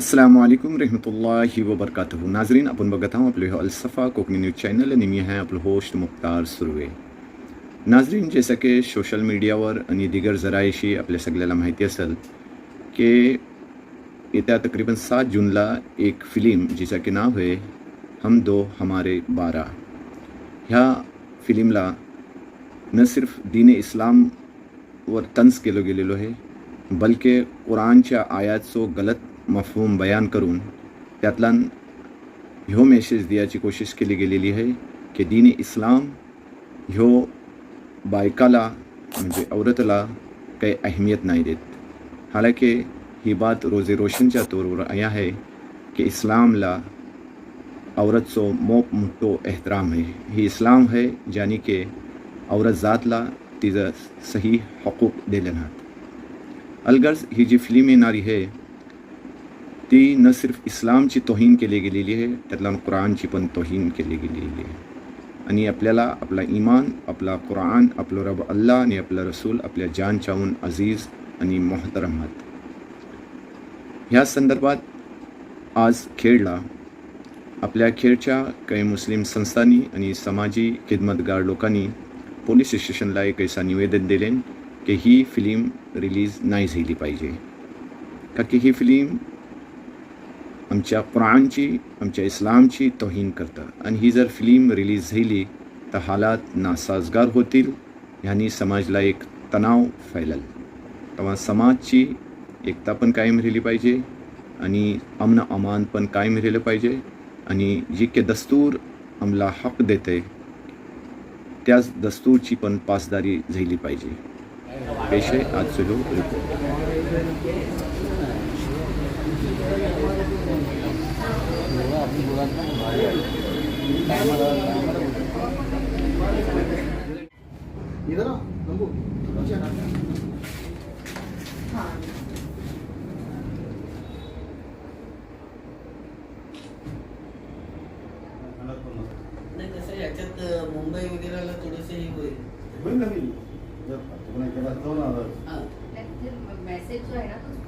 अस्सलाम वालेकुम रहमतुल्लाहि व बरकातहू नाजरीन आपण बघत आहोत आपले अलसफा कोकणी न्यूज चॅनल आणि मी आहे आपलं होस्ट मुख्तार सुर्वे नाजरीन जसं की सोशल मीडियावर आणि दिगर जरायशी आपल्या सगळ्याला माहिती असेल की येत्या तकरीबन सात जूनला एक फिल्म जिचा की नाव आहे हम दो हमारे बारा ह्या फिल्मला न सिर्फ दीन इस्लामवर तंज केलं गेलेलो आहे बलके कुराणच्या आयातचो गलत मफहूम बयान करून त्यातला ह्यो मेसेज दियाची कोशिश केली गेलेली आहे की दीन इस्लाम ह्यो बायकाला, म्हणजे औरतला काही अहमियत नाही देत. हालाँकि ही बात रोज़े रोशनच्या तौरवर आया है कि इस्लामला औरत सो मोप मोठो एहतराम है ही इस्लाम है ज्यानी के औरत जातला तिचं सही हकूक दिले नात. अलगर्ज ही जी फ़िल्म येणारी आहे ती न सिर्फ इस्लामची तोहीन केली गेलेली आहे त्यातला कुराणची पण तोहीन केली गेलेली आहे. आणि आपल्याला आपला इमान आपला कुराण आपलं रब अल्लाह आणि आपला रसूल आपल्या जान चावून अजीज आणि मोहतरम ह्या संदर्भात आज खेडला आपल्या खेडच्या काही मुस्लिम संस्थांनी आणि समाजी खिदमतगार लोकांनी पोलीस स्टेशनला एक ऐसा निवेदन दिले की ही फिल्म रिलीज नाही झाली पाहिजे. का की ही फिल्म आमच्या कुराणची आमच्या इस्लामची तोहीन करतं. आणि ही जर फिल्म रिलीज झाली तर हालात नासाजगार होतील ह्यांनी समाजला एक तणाव फैलल. तेव्हा समाजची एकता पण कायम राहिली पाहिजे आणि अमन अमान पण कायम राहिलं पाहिजे आणि जी के दस्तूर आमला हक देते त्याच दस्तूरची पण पासदारी झाली पाहिजे. पेशे आज चलो रिपोर्ट इधर आ नंबू नीचे आ नाही कसं याच्यात अ, मुंबई वगैरेला थोडंसं हे होईल होईल ना मी जर तुम्हाला केला जाऊन आलं हा. मेसेज जो आहे ना तो